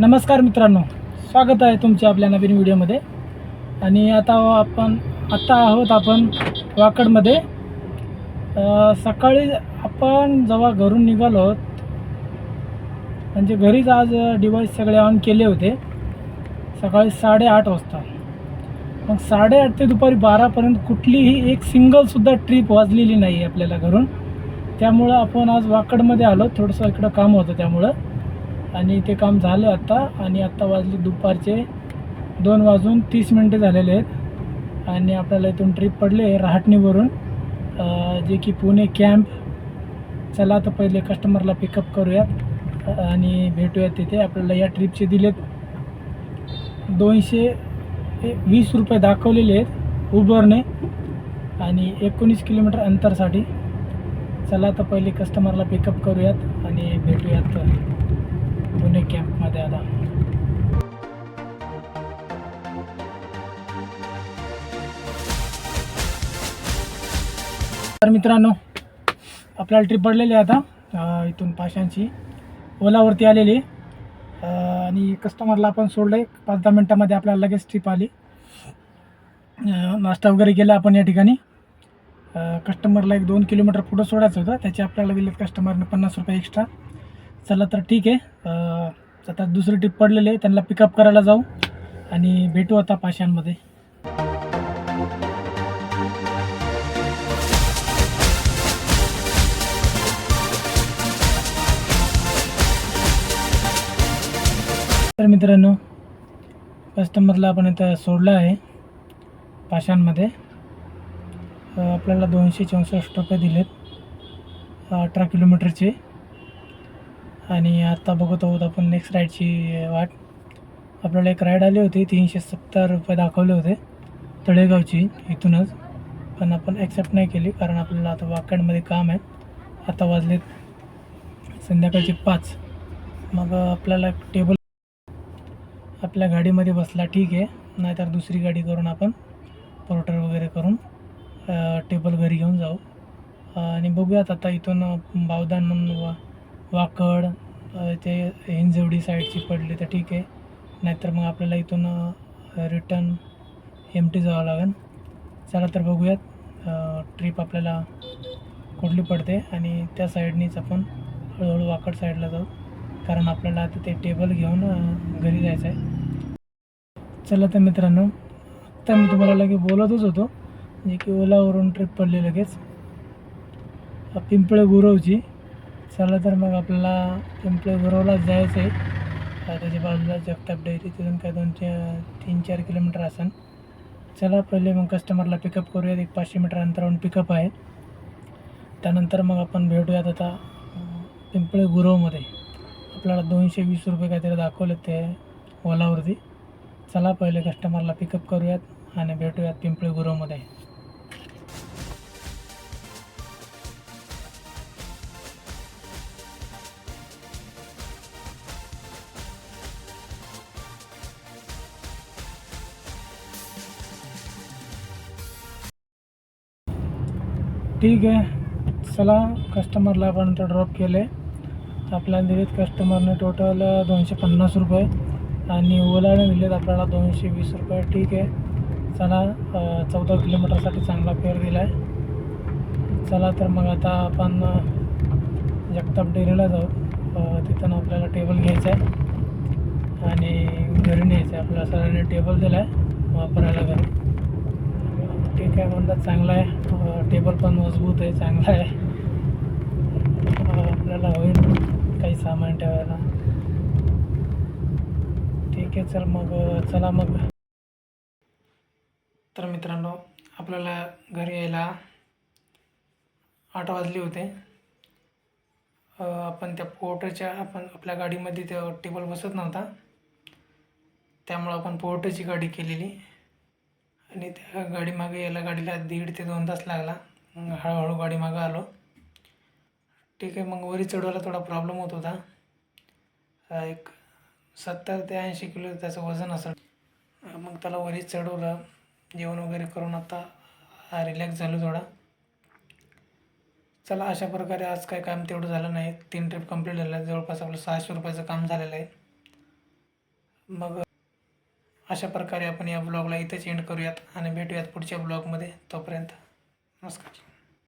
नमस्कार मित्रांनो स्वागत आहे तुमच्या आपल्या नवीन व्हिडिओमध्ये. आणि आता आपण आत्ता आहोत आपण वाकडमध्ये. सकाळी आपण जेव्हा घरून निघालो आहोत म्हणजे घरीच आज डिवाईस सगळे ऑन केले होते. सकाळी साडेआठ वाजता. मग साडेआठ ते दुपारी बारापर्यंत कुठलीही एक सिंगलसुद्धा ट्रीप वाजलेली नाही आहे आपल्याला घरून. त्यामुळं आपण आज वाकडमध्ये आलो. थोडंसं इकडं काम होतं त्यामुळं. आणि ते काम झालं आत्ता आणि आत्ता वाजले दुपारचे दोन वाजून तीस मिनटे झालेले आहेत. आणि आपल्याला इथून ट्रिप पडले रहाटणीवरून. जे की पुणे कॅम्प चला तर पहिले कस्टमरला पिकअप करूयात. आणि भेटूयात तिथे. आपल्याला या ट्रिपचे दिलेत दोनशे वीस रुपये दाखवलेले आहेत उबरने. आणि एकोणीस किलोमीटर अंतरसाठी. चला तर पहिले कस्टमरला पिकअप करूयात आणि भेटूयात. पुणे कॅम्पमध्ये आता. तर मित्रांनो आपल्याला ट्रिप पडलेली आहे आता इथून पाशांची ओलावरती आलेली आणि कस्टमरला आपण सोडलं आहे पाच दहा मिनटामध्ये आपल्याला लगेच ट्रिप आली. नाश्ता वगैरे केला आपण या ठिकाणी. कस्टमरला एक दोन किलोमीटर पुढं सोडायचं होतं. त्याचे आपल्याला दिलेत कस्टमरने पन्नास रुपये एक्स्ट्रा चला तर ठीक आहे. आता दुसरी टीप पडलेली आहे. त्यांना पिकअप करायला जाऊ आणि भेटू आता पाशांमध्ये तर मित्रांनो कस्टमरला आपण इथं सोडलं आहे पाशांमध्ये आपल्याला दोनशे चौसष्ट रुपये दिलेत अठरा किलोमीटरचे. आणि आत्ता बघत आहोत आपण नेक्स्ट राईडची वाट. आपल्याला एक राईड आली होती तीनशे सत्तर रुपये दाखवले होते तळेगावची इथूनच. पण आपण ॲक्सेप्ट नाही केली कारण आपल्याला आता वाकडमध्ये काम आहे. आता वाजलेत संध्याकाळचे पाच. मग आपल्याला टेबल आपल्या गाडीमध्ये बसला ठीक आहे नाहीतर दुसरी गाडी करून आपण पोर्टर वगैरे करून टेबल घरी घेऊन जाऊ. आणि बघूयात आता इथून बावदान म्हणून वाकड ते हिंजवडी साईडची पडली तर ठीक आहे. नाहीतर मग आपल्याला इथून रिटर्न एम टी जावं लागेल. चला तर बघूयात ट्रिप आपल्याला कुठली पडते आणि त्या साईडनीच आपण हळूहळू वाकड साईडला जाऊ. कारण आपल्याला आता ते टेबल घेऊन घरी जायचं आहे चला तर मित्रांनो तर मी तुम्हाला लगे बोलतच होतो. जे की ओलावरून ट्रिप पडली लगेच. पिंपळे गुरवची चला तर मग आपल्याला पिंपळे गुरवला जायचं आहे त्याच्या बाजूला जगताप डेअरी तिथून काय दोन चार तीन चार किलोमीटर असेल चला पहिले मग कस्टमरला पिकअप करूयात. एक पाचशे मीटर अंतरावरून पिकअप आहे. त्यानंतर मग आपण भेटूयात आता पिंपळे गुरवमध्ये आपल्याला दोनशे वीस रुपये काहीतरी दाखवले ते ओलावरती. चला पहिले कस्टमरला पिकअप करूयात आणि भेटूयात पिंपळे गुरवमध्ये ठीक आहे. चला कस्टमरला आपण तर ड्रॉप केले आपल्याला दिलेत कस्टमरने टोटल दोनशे पन्नास रुपये आणि ओलाने दिलेत आपल्याला दोनशे वीस रुपये. ठीक आहे. चला चौदा किलोमीटरसाठी चांगला फेअर दिला आहे चला तर मग आता आपण जगताप डेरीला जाऊ. तिथं तिथून आपल्याला टेबल घ्यायचा आहे आणि घरी न्यायचं आहे आपल्याला सरांनी टेबल दिला आहे वापरायला घरी. काय आहे म्हणतात चांगला आहे. टेबल पण मजबूत आहे चांगला आहे. आपल्याला होईल काही सामान ठेवायला. ठीक आहे चल मग चला मग. तर मित्रांनो आपल्याला घरी यायला आठ वाजले होते. आपण त्या पोर्टरच्या आपण आपल्या गाडीमध्ये त्या टेबल बसत नव्हता. त्यामुळं आपण पोर्टरची गाडी केलेली. आणि त्या गाडी मागे यायला गाडीला दीड ते दोन तास लागला. मग हळूहळू गाडीमागं आलो. ठीक आहे मग वरी चढवायला थोडा प्रॉब्लेम होत होता. एक सत्तर ते ऐंशी किलो त्याचं वजन असेल. मग त्याला वरी चढवलं. जेवण वगैरे करून आता रिलॅक्स झालो थोडा. चला अशा प्रकारे आज काय काम तेवढं झालं नाही. तीन ट्रिप कंप्लीट झालं जवळपास आपलं सहाशे रुपयाचं काम झालेलं आहे. मग अशा प्रकारे आपण या ब्लॉगला इथेच एंड करूयात आणि भेटूयात पुढच्या ब्लॉगमध्ये तोपर्यंत. नमस्कार.